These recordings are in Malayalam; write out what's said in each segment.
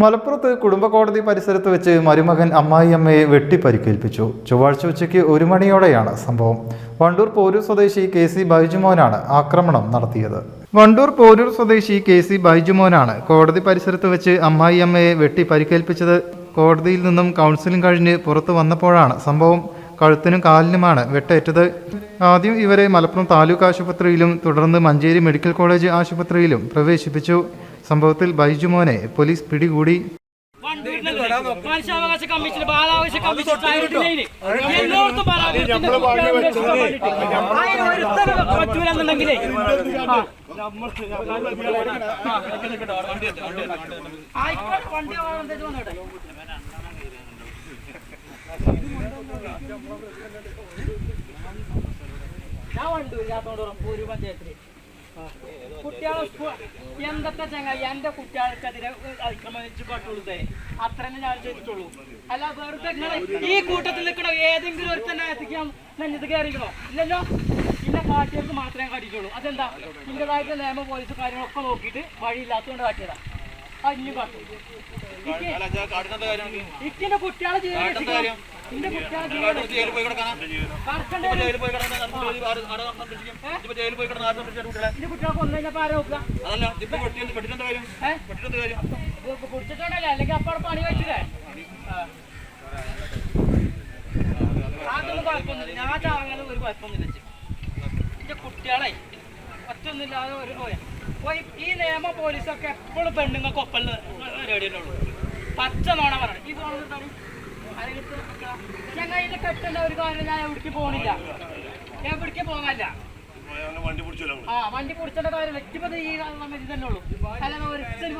മലപ്പുറത്ത് കുടുംബ കോടതി പരിസരത്ത് വെച്ച് മരുമകൻ അമ്മായിയമ്മയെ വെട്ടി പരിക്കേൽപ്പിച്ചു ചൊവ്വാഴ്ച ഉച്ചയ്ക്ക് ഒരു മണിയോടെയാണ് സംഭവം. വണ്ടൂർ പോരൂർ സ്വദേശി കെ സി ബൈജുമോനാണ് ആക്രമണം നടത്തിയത്. വണ്ടൂർ പോരൂർ സ്വദേശി കെ സി ബൈജുമോനാണ് കോടതി പരിസരത്ത് വെച്ച് അമ്മായിയമ്മയെ വെട്ടി പരിക്കേൽപ്പിച്ചത് കോടതിയിൽ നിന്നും കൗൺസിലിംഗ് കഴിഞ്ഞ് പുറത്തു വന്നപ്പോഴാണ് സംഭവം. കഴുത്തിനും കാലിനുമാണ് വെട്ടേറ്റത്. ആദ്യം ഇവരെ മലപ്പുറം താലൂക്ക് ആശുപത്രിയിലും തുടർന്ന് മഞ്ചേരി മെഡിക്കൽ കോളേജ് ആശുപത്രിയിലും പ്രവേശിപ്പിച്ചു. സംഭവത്തിൽ ബൈജുമോനെ പോലീസ് പിടികൂടി വണ്ടൂരിനല്ലേ? മനുഷ്യാവകാശ കമ്മീഷൻ ബാലാവകാശ കമ്മീഷൻ ചാരിറ്റിയില്ലേ? എല്ലായിടത്തും പരാതികളുണ്ട്. അതിന് ഒരുത്തനും പറ്റൂലെന്നുണ്ടെങ്കിലേ ആ. ആയിക്കോട്ടെ, വണ്ടി വന്നോട്ടെ. ഞാൻ വണ്ടൂരില്ലാത്തോണ്ട് ഒരു പഞ്ചായത്തിൽ കുട്ടികളെ എന്തൊക്കെ ചങ്ങായി എന്റെ കുട്ടികൾക്കെതിരെ അതിക്രമിച്ച് പറ്റുള്ളൂ അത്ര തന്നെ ഞാൻ ചെയ്തിട്ടുള്ളൂ അല്ല വെറുതെ ഈ കൂട്ടത്തിൽ നിൽക്കണോ ഏതെങ്കിലും ഒരു തന്നെ എത്തിക്കാൻ നെഞ്ഞത് കയറിക്കണോ? ഇല്ലല്ലോ. പിന്നെ കാട്ടിയവർക്ക് മാത്രമേ കാട്ടിയിട്ടുള്ളൂ. അതെന്താ? ഇന്റേതായിട്ട് നിയമ പോലീസ് കാര്യങ്ങളൊക്കെ നോക്കിയിട്ട് വഴിയില്ലാത്തതുകൊണ്ട് കാട്ടിയതാ. അഞ്ഞു കാട്ടും. ഇക്കിന്റെ കുട്ടികളെ ജീവൻ കുടിച്ചിട്ടുണ്ടല്ലേ അല്ലെങ്കിൽ പണി വെച്ചില്ലേ. അതൊന്നും കുഴപ്പമൊന്നുമില്ല. ഞാൻ ചാങ്ങാനും ഒരു കുഴപ്പമൊന്നുമില്ല ഇജ്ജ്. എന്റെ കുട്ടികളെ ഒറ്റൊന്നുമില്ലാതെ ഒരു പോയ. പോയി ഈ നിയമ പോലീസൊക്കെ എപ്പോഴും പെണ്ണുങ്ങൾക്ക് ഒപ്പം റെഡിയുള്ളൂ പച്ച നോണ പറയണം. ഈ ഇതിന്റെ കെട്ടേണ്ട ഒരു കാര്യം ഞാൻ എവിടേക്ക് പോണില്ല. എവിടേക്ക് പോകാനില്ല. ആ വണ്ടി പിടിച്ചേണ്ട കാര്യം വ്യക്തിപത ഈ സമയത്ത് തന്നെ ഉള്ളൂ. അല്ലാതെ ഒരിക്കലും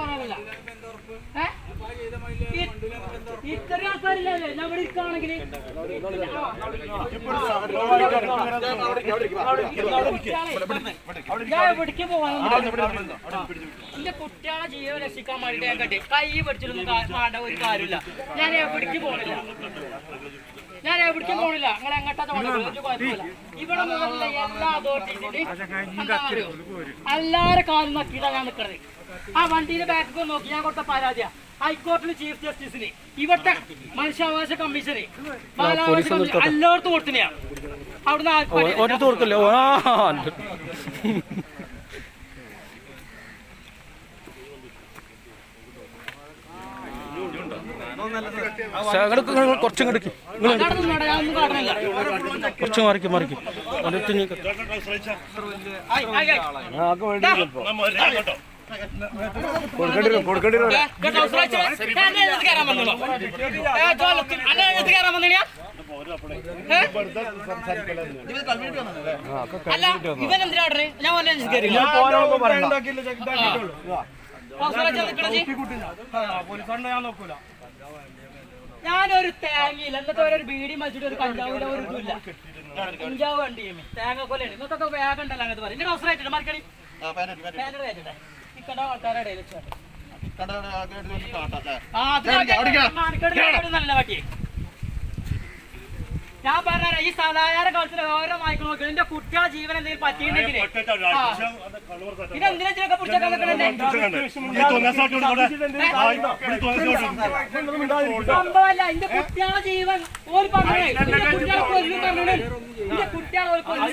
ഇത്രയും എവിടേക്ക് പോകാനൊന്നും എന്റെ കുട്ടികളെ ജീവൻ രക്ഷിക്കാൻ വേണ്ടിട്ട് ഞാൻ കണ്ടി കൈ പിടിച്ചിട്ടൊന്നും ഒരു കാര്യമില്ല. ഞാൻ എവിടേക്ക് പോണില്ല. ഞാൻ എവിടേക്കും പോണില്ല. നിങ്ങൾ ഇവിടെ എല്ലാ അതോറിറ്റീസിന്റെ എല്ലാരും കാലും നക്കിയിട്ടാണ് ഞാൻ നിൽക്കണത് ആ വണ്ടിയുടെ ബാക്ക് നോക്കി ഞാൻ കൊടുത്ത പരാതിയാ. ഹൈക്കോടതിയിലെ ചീഫ് ജസ്റ്റിസിന് ഇവിടുത്തെ മനുഷ്യാവകാശ കമ്മീഷന്. ബാലാവകാശ കമ്മീഷൻ എല്ലായിടത്തും കൊടുത്തിനെയാണ് അവിടുന്ന് ആ കുറച്ചും കിടക്കി. കുറച്ച് മറിക്ക് മറിക്ക്. ഒരിടത്ത് അല്ല, ഇവൻ എന്തിനാ? ഞാൻ. ഞാനൊരു തേങ്ങയില്ല. എന്നിട്ട് ഒരു ബീഡി മച്ചിട്ട് ഒരു കഞ്ചാവില്ല ഒരു ഇതുമില്ല കഞ്ചാവ് വണ്ടി തേങ്ങ കൊല്ലാണ് ഇന്നത്തെ വേഗം ഉണ്ടല്ലോ അങ്ങനത്തെ പറയും. എന്റെ അവസരമായിട്ടുണ്ട് മറിക്കണി ഞാൻ പറഞ്ഞ ഈ സദാചാര കാലത്തിൽ ഓരോ മയക്കും നോക്കി എന്റെ കുട്ടികളെ ജീവൻ എന്തെങ്കിലും പറ്റിയിട്ടുണ്ടെങ്കിൽ സംഭവമല്ല എന്റെ കുട്ടികളെ ജീവൻ ഒരു പറഞ്ഞു കുട്ടികളെ പറഞ്ഞു പറഞ്ഞേ എന്റെ കുട്ടികളെ ഒരു പറഞ്ഞേ